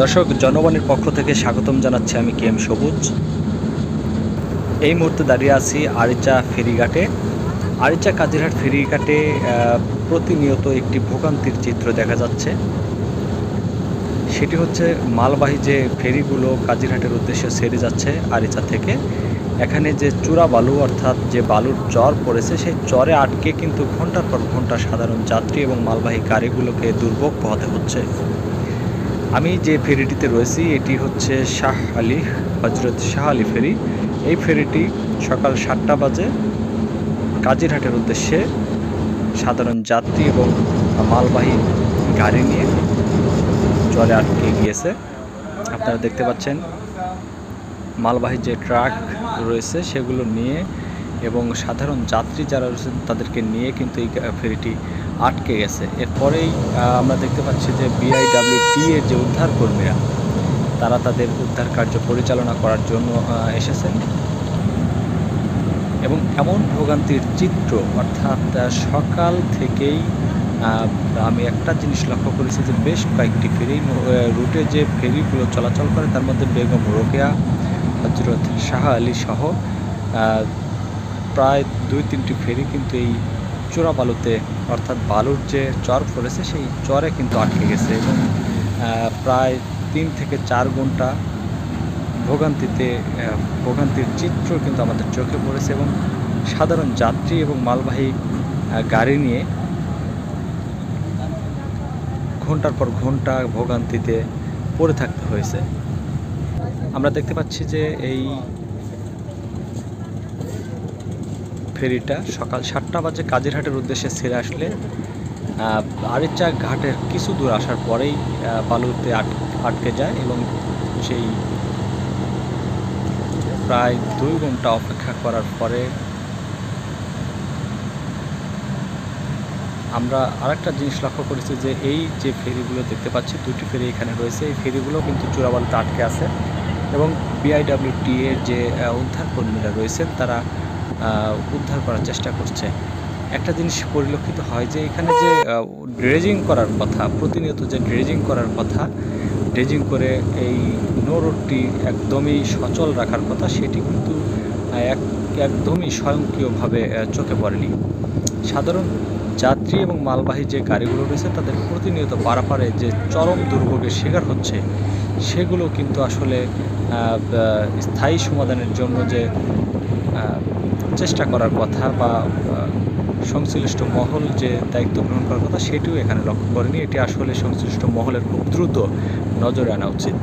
দর্শক, জনগণের পক্ষ থেকে স্বাগতম জানাচ্ছি আমি কে এম সবুজ। এই মুহূর্তে দাঁড়িয়ে আছি আরিচা ফেরিঘাটে। আরিচা কাজিরহাট ফেরিঘাটে প্রতিনিয়ত একটি ভোগান্তির চিত্র দেখা যাচ্ছে। সেটি হচ্ছে মালবাহী যে ফেরিগুলো কাজিরহাটের উদ্দেশ্যে সেরে যাচ্ছে আরিচা থেকে, এখানে যে চূড়া বালু অর্থাৎ যে বালুর চর পড়েছে, সেই চরে আটকে কিন্তু ঘণ্টার পর ঘণ্টা সাধারণ যাত্রী এবং মালবাহী গাড়িগুলোকে দুর্ভোগ পোহাতে হচ্ছে। আমি যে ফেরিটিতে রয়েছি, এটি হচ্ছে শাহ আলী হজরত শাহ আলী ফেরি। এই ফেরিটি সকাল সাতটা বাজে কাজিরহাটের উদ্দেশ্যে সাধারণ যাত্রী এবং মালবাহী গাড়ি নিয়ে জলে আটকে গিয়েছে। আপনারা দেখতে পাচ্ছেন মালবাহী যে ট্রাক রয়েছে, সেগুলো নিয়ে এবং সাধারণ যাত্রী যারা রয়েছেন তাদেরকে নিয়ে কিন্তু এই ফেরিটি আটকে গেছে। এরপরেই আমরা দেখতে পাচ্ছি যে বিআইডাব্লিউটি এর যে উদ্ধার কর্মীরা তারা তাদের উদ্ধার কার্য পরিচালনা করার জন্য এসেছেন। এবং এমন ভোগান্তির চিত্র, অর্থাৎ সকাল থেকেই আমি একটা জিনিস লক্ষ্য করেছি যে বেশ কয়েকটি ফেরি রুটে যে ফেরিগুলো চলাচল করে, তার মধ্যে বেগম রোকেয়া, হজরত শাহ আলী সহ প্রায় দুই তিনটি ফেরি কিন্তু এই চোরা বালুতে, অর্থাৎ বালুর যে চর পড়েছে, সেই চরে কিন্তু আটকে গেছে এবং প্রায় তিন থেকে চার ঘণ্টা ভোগান্তিতে ভোগান্তির চিত্র কিন্তু আমাদের চোখে পড়েছে এবং সাধারণ যাত্রী এবং মালবাহী গাড়ি নিয়ে ঘণ্টার পর ঘণ্টা ভোগান্তিতে পড়ে থাকতে হয়েছে। আমরা দেখতে পাচ্ছি যে এই ফেরিটা সকাল সাতটা বাজে কাজিরহাটের উদ্দেশ্যে ছেড়ে আসলে আরিচা ঘাটের কিছু দূর আসার পরেই বালুতে আট আটকে যায় এবং সেই প্রায় দুই ঘণ্টা অপেক্ষা করার পরে আমরা আরেকটা জিনিস লক্ষ্য করেছি যে এই যে ফেরিগুলো দেখতে পাচ্ছি দুটি ফেরি এখানে রয়েছে। এই ফেরিগুলো কিন্তু চূড়াবালুতে আটকে আছে এবং বিআইডাব্লিউটি এর যে আহ, উদ্ধার রয়েছেন তারা উদ্ধার করার চেষ্টা করছে। একটা জিনিস পরিলক্ষিত হয় যে এখানে যে ড্রেজিং করার কথা, প্রতিনিয়ত যে ড্রেজিং করার কথা ড্রেজিং করে এই নো রোডটি একদমই সচল রাখার কথা, সেটি কিন্তু এক, একদমই স্বয়ংক্রিয়ভাবে চোখে পড়েনি। সাধারণ যাত্রী এবং মালবাহী যে গাড়িগুলো রয়েছে, তাদের প্রতিনিয়ত পারাপারে যে চরম দুর্ভোগের শিকার হচ্ছে, সেগুলো কিন্তু আসলে স্থায়ী সমাধানের জন্য যে চেষ্টা করার কথা বা সংশ্লিষ্ট মহল যে দায়িত্ব গ্রহণ করার কথা সেটিও এখানে লক্ষ্য করেনি। এটি আসলে সংশ্লিষ্ট মহলের খুব দ্রুত নজরে আনা উচিত।